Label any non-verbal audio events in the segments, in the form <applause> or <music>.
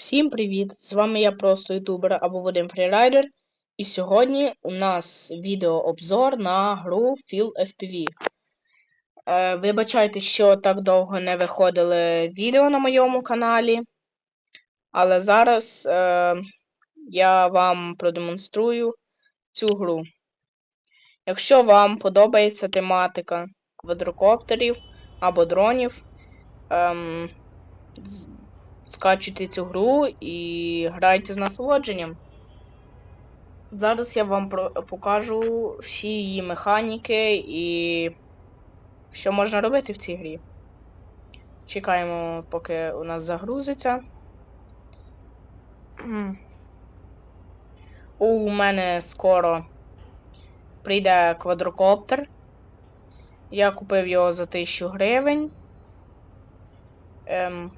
Всім привіт! З вами я просто ютубер або Вадим Фрірайдер. І сьогодні у нас відеообзор на гру Feel FPV. Е, вибачайте, що так довго не виходили відео на моєму каналі. Але зараз е, я вам продемонструю цю гру. Якщо вам подобається тематика квадрокоптерів або дронів, ем, скачуйте цю гру і грайте з насолодженням. Зараз я вам покажу всі її механіки і що можна робити в цій грі. Чекаємо, поки у нас загрузиться. У мене скоро прийде квадрокоптер. Я купив його за 1000 гривень. Ем,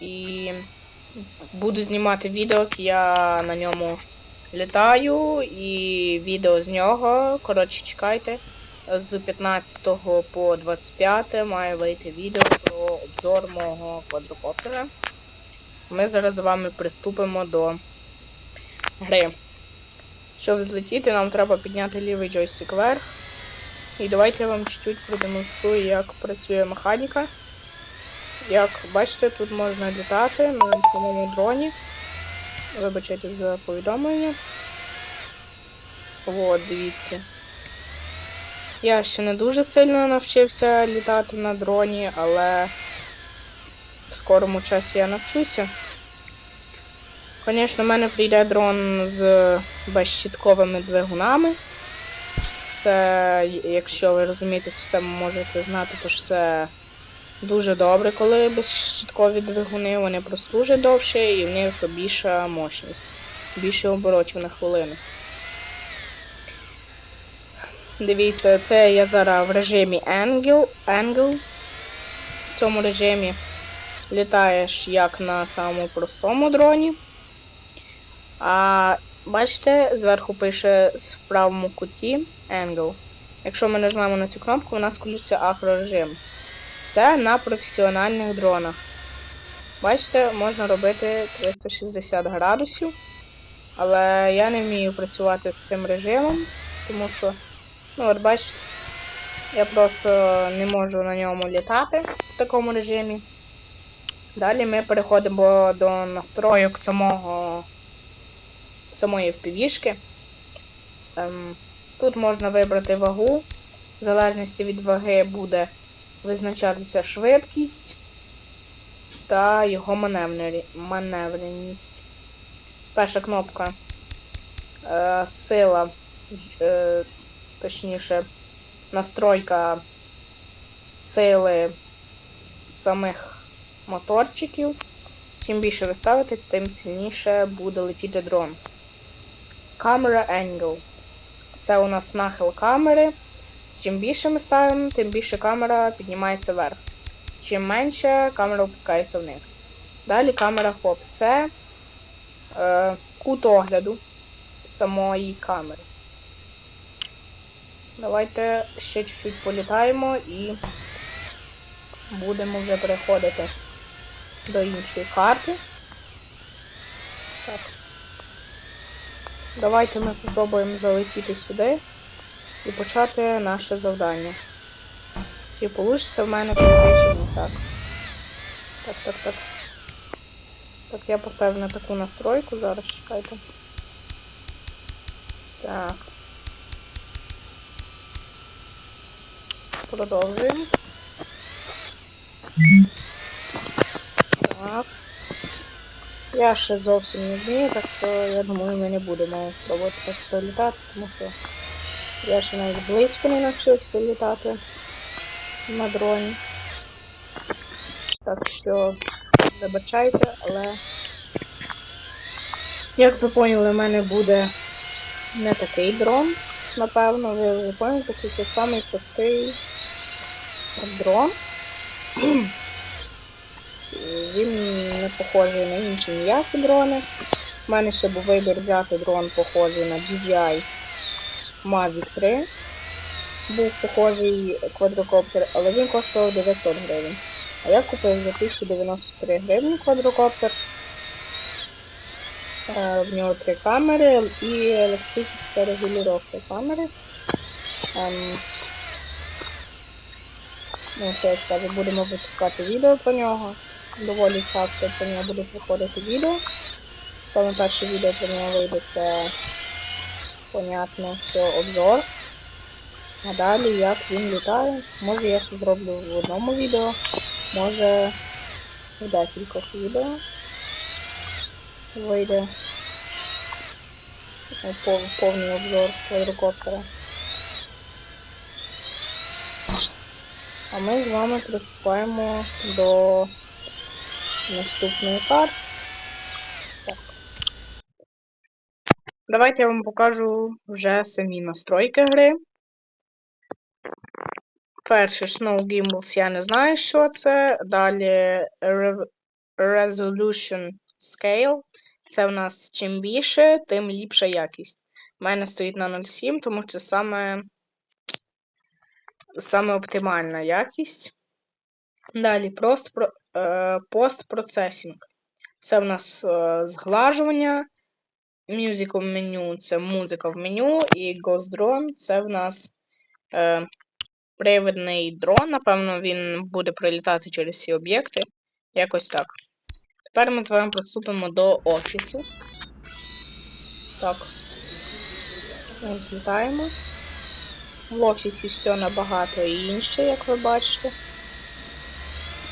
і буду знімати відео, я на ньому літаю, і відео з нього. Коротше, чекайте. З 15 по 25 має вийти відео про обзор мого квадрокоптера. Ми зараз з вами приступимо до гри. Щоб злетіти, нам треба підняти лівий джойстик вверх. І давайте я вам чуть-чуть продемонструю, як працює механіка. Як бачите, тут можна літати на моєму дроні. Вибачайте за повідомлення. От, дивіться. Я ще не дуже сильно навчився літати на дроні, але в скорому часі я навчуся. Звісно, в мене прийде дрон з безщітковими двигунами. Це, якщо ви розумієте, це можете знати, то що це Дуже добре, коли безщиткові двигуни, вони прослужать довше і в них більша мощність, більше оборотів на хвилину. Дивіться, це я зараз в режимі Angle. Angle. В цьому режимі літаєш як на самому простому дроні. А бачите, зверху пише в правому куті Angle. Якщо ми нажмемо на цю кнопку, у нас включиться акрорежим. Це на професіональних дронах. Бачите, можна робити 360 градусів. Але я не вмію працювати з цим режимом, тому що, ну, от бачите, я просто не можу на ньому літати в такому режимі. Далі ми переходимо до настройок самого самої впівішки. Ем, Тут можна вибрати вагу. В залежності від ваги буде визначатися швидкість та його маневреність. Перша кнопка е, сила, е, точніше, настройка сили самих моторчиків. Чим більше ви ставите, тим сильніше буде летіти дрон. Camera Angle. Це у нас нахил камери. Чим більше ми ставимо, тим більше камера піднімається вверх. Чим менше, камера опускається вниз. Далі камера FOB. Це е, кут огляду самої камери. Давайте ще чуть-чуть політаємо і будемо вже переходити до іншої карти. Так. Давайте ми спробуємо залетіти сюди і почати наше завдання. Чи вийде в мене чи Так. Так, так, так. Так, я поставив на таку настройку, зараз чекайте. Так. Продовжуємо. Так. Я ще зовсім не вмію, так що я думаю, ми не будемо пробувати так пролітати, тому що я ще навіть близько не навчився літати на дроні. Так що вибачайте, але як ви поняли, в мене буде не такий дрон, напевно, ви вже поняли, що це самий простий дрон. <clears throat> Він не похожий на інші ніякі дрони. У мене ще був вибір взяти дрон похожий на DJI Mavic 3. Був похожий квадрокоптер, але він коштував 900 гривень. А я купив за 1093 гривні квадрокоптер. Е, В нього три камери і електрична регулювання камери. Ем, ну, що я скажу, будемо випускати відео про нього. Доволі часто про нього буде приходити відео. Саме перше відео про нього вийде це понятно, що обзор. А далі як він літає. Може я це зроблю в одному відео, може в декількох відео вийде пов- повний обзор квадрокоптера. А ми з вами приступаємо до наступної карти. Давайте я вам покажу вже самі настройки гри. Перше Snow Gimbals, я не знаю, що це. Далі Re- Resolution Scale. Це в нас чим більше, тим ліпша якість. У мене стоїть на 0,7, тому що саме, саме оптимальна якість. Далі е, постпроцесінг. Це в нас е, зглажування. Music в меню це музика в меню. І Ghost Drone це в нас е, привидний дрон. Напевно, він буде прилітати через всі об'єкти. Якось так. Тепер ми з вами приступимо до офісу. Так. Ми злітаємо. В офісі все набагато інше, як ви бачите.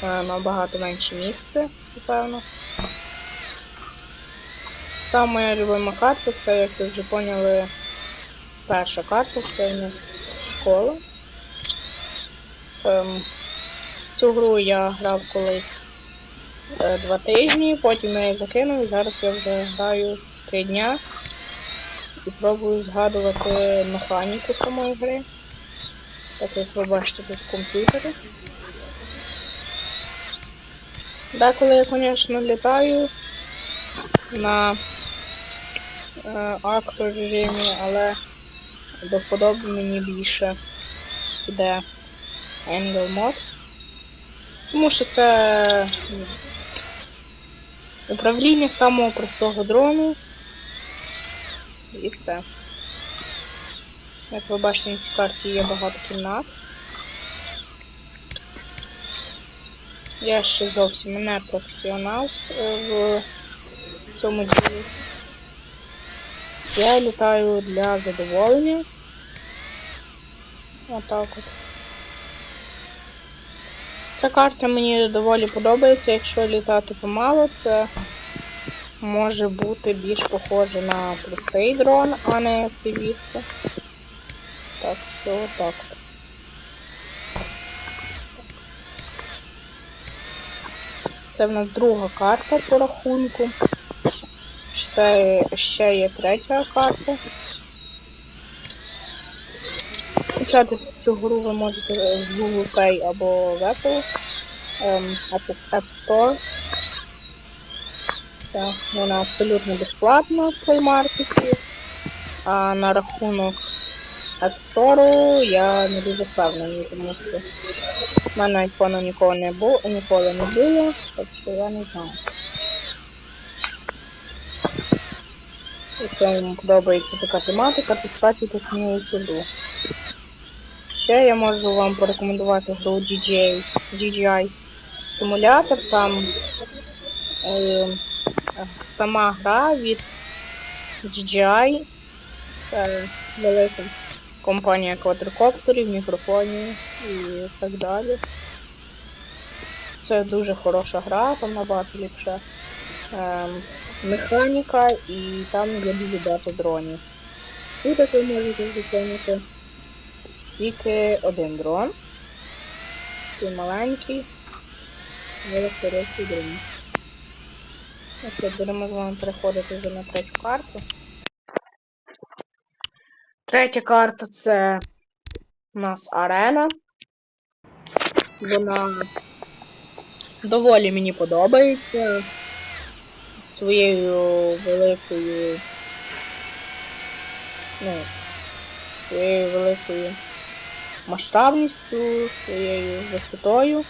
Е, Набагато менше місця, напевно. Там моя любима карта, це, як ви вже поняли, перша карта, це у нас школа. Ем, цю гру я грав колись е, два тижні, потім я її закинув, і зараз я вже граю три дня і пробую згадувати механіку самої гри. Так як ви бачите тут в комп'ютері. Деколи я, звісно, літаю на акро режимі, але до вподоби мені більше йде Angle Mod. Тому що це управління самого простого дрону. І все. Як ви бачите, на цій карті є багато кімнат. Я ще зовсім не професіонал е, в цьому ділі. Я літаю для задоволення. Отак от. Ця карта мені доволі подобається, якщо літати помало, це може бути більш похоже на простий дрон, а не активістка. Так, що отак. Це в нас друга карта по рахунку. Ще, ще є третя карта. Почати цю гру ви можете з Google Play або в Apple. Ем, App Store. Так, вона абсолютно безплатна в Play Market. А на рахунок App Store я не дуже впевнений, тому що в мене айфону ніколи не було, ніколи не було, так що я не знаю. Якщо вам подобається така тематика, то скачуйте мою сюди. Ще я можу вам порекомендувати гру DJI, DJI симулятор. Там е, сама гра від DJI. Це велика компанія квадрокоптерів, мікрофонів і так далі. Це дуже хороша гра, там набагато ліпша ем, механіка і там є дуже багато дронів. Тут ви можете зупинити тільки один дрон. Такий маленький, великоросий дрон. Ось будемо з вами переходити вже на третю карту. Третя карта це у нас арена. Вона доволі мені подобається своєю великою. Ну, своєю великою масштабністю, своєю висотою.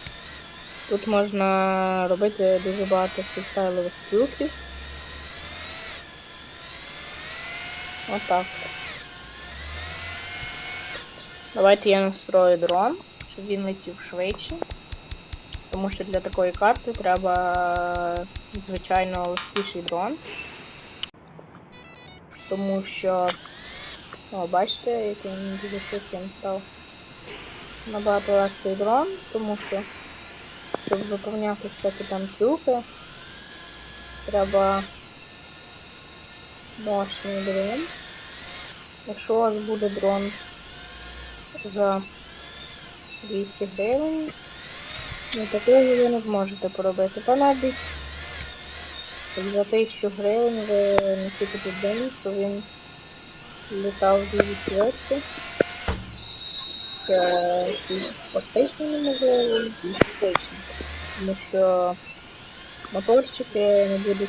Тут можна робити дуже багато фрістайлових трюків. Отак. Давайте я настрою дрон, щоб він летів швидше. Тому що для такої карти треба звичайно легкіший дрон. Тому що, о, бачите, який він дуже швидким став. Набагато легкий дрон, тому що, щоб виповняти всякі там трюки, треба мощний дрон. Якщо у вас буде дрон за 200 гривень, ну такого ви не зможете поробити. Навіть за 1000 гривень ви накидите день, то він літав дуже швидко. Це фактично неможливо і фактично. Тому що моторчики не будуть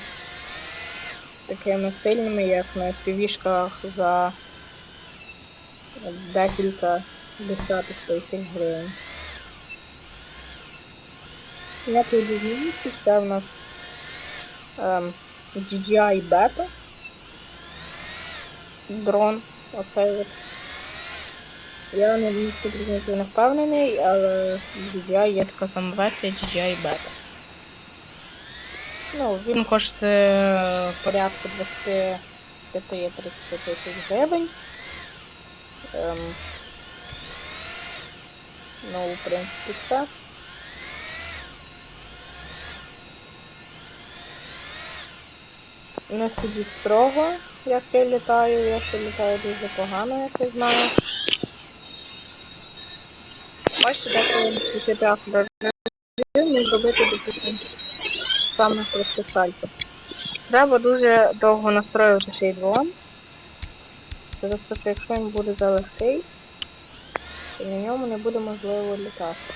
такими сильними, як на півішках за декілька десятих тисяч гривень. Ви дізнаєтесь, це в нас ем, DJI Beta. Дрон. Оцей от. Я не не впевнений, але DJI є така сама версія DJI Beta. Ну, він коштує порядку 25-30 тисяч гривень. Ем, ну, в принципі, все. Не сидіть строго, як я літаю, я ще літаю дуже погано, як я знаю. Бачите, деколи відкриття не зробити, допустимо, саме просто сальто. Треба дуже довго настроювати цей дрон. Тому що якщо він буде залегкий, то на ньому не буде можливо літати.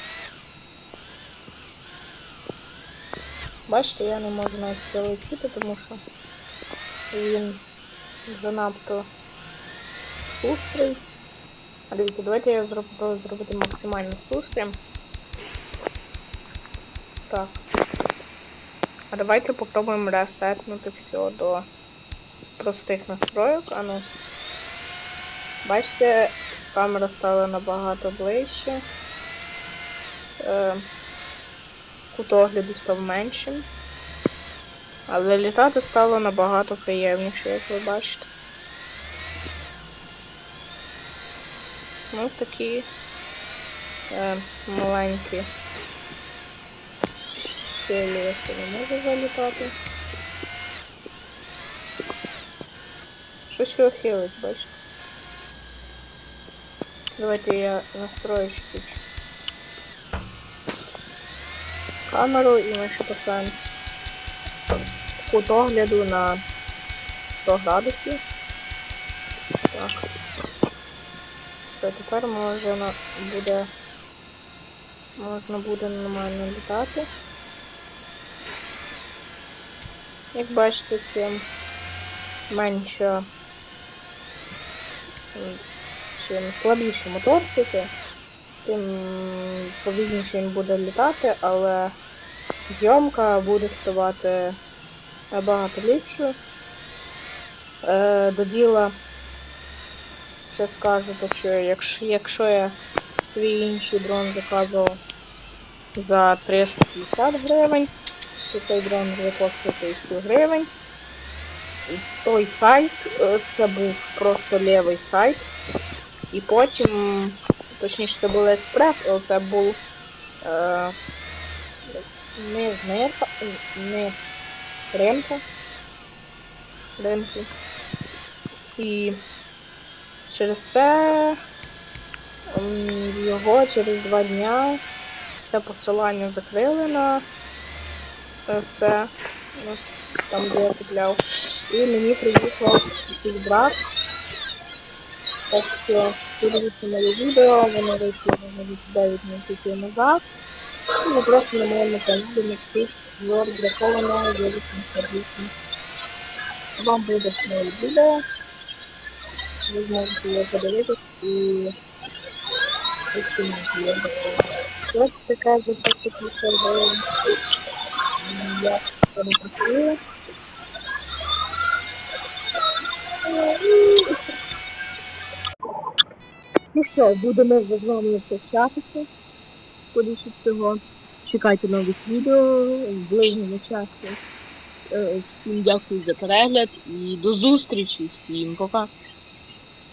Бачите, я не можу навіть прилетіти, тому що він занадто шустрий. А дивіться, давайте я зроблю зробити максимально шустрим. Так. А давайте попробуємо ресетнути все до простих настроек. А ну. Бачите, камера стала набагато ближче. Е, кут огляду став меншим. Але літати стало набагато приємніше, як ви бачите. Ну, такі е, маленькі стилі, якщо не можу залітати. Щось його хилить, бачите? Давайте я настрою чуть камеру і ми ще кут огляду на 100 градусів. Так. Все, тепер можна буде можна буде нормально літати. Як бачите, чим менше чим слабіші моторчики, тим повільніше він буде літати, але зйомка буде ставати набагато ліпшою. Е, до діла ще скажете, що якщо, якщо я свій інший дрон заказував за 350 гривень, то цей дрон вже коштує 1000 гривень. Той сайт, е, це був просто лівий сайт. І потім, точніше, це був експрес, але це був е, не нирка, не ринка. Ринку. І через це його через два дня це посилання закрили на це, там де я купляв. І мені приїхав брат. Так що подивіться моє відео, воно вийшло на 9 місяців назад. Ми просто на моєму каналі Мексик Зор бракованого вирішення сервісу. Вам буде моє відео. Ви зможете його подивитися і оцінити його. Ось така за таку Я це не працюю. Ну що, будемо вже з вами прощатися. Скоріше всього. Чекайте нових відео в ближньому часі. Е, Всім дякую за перегляд і до зустрічі всім. Пока.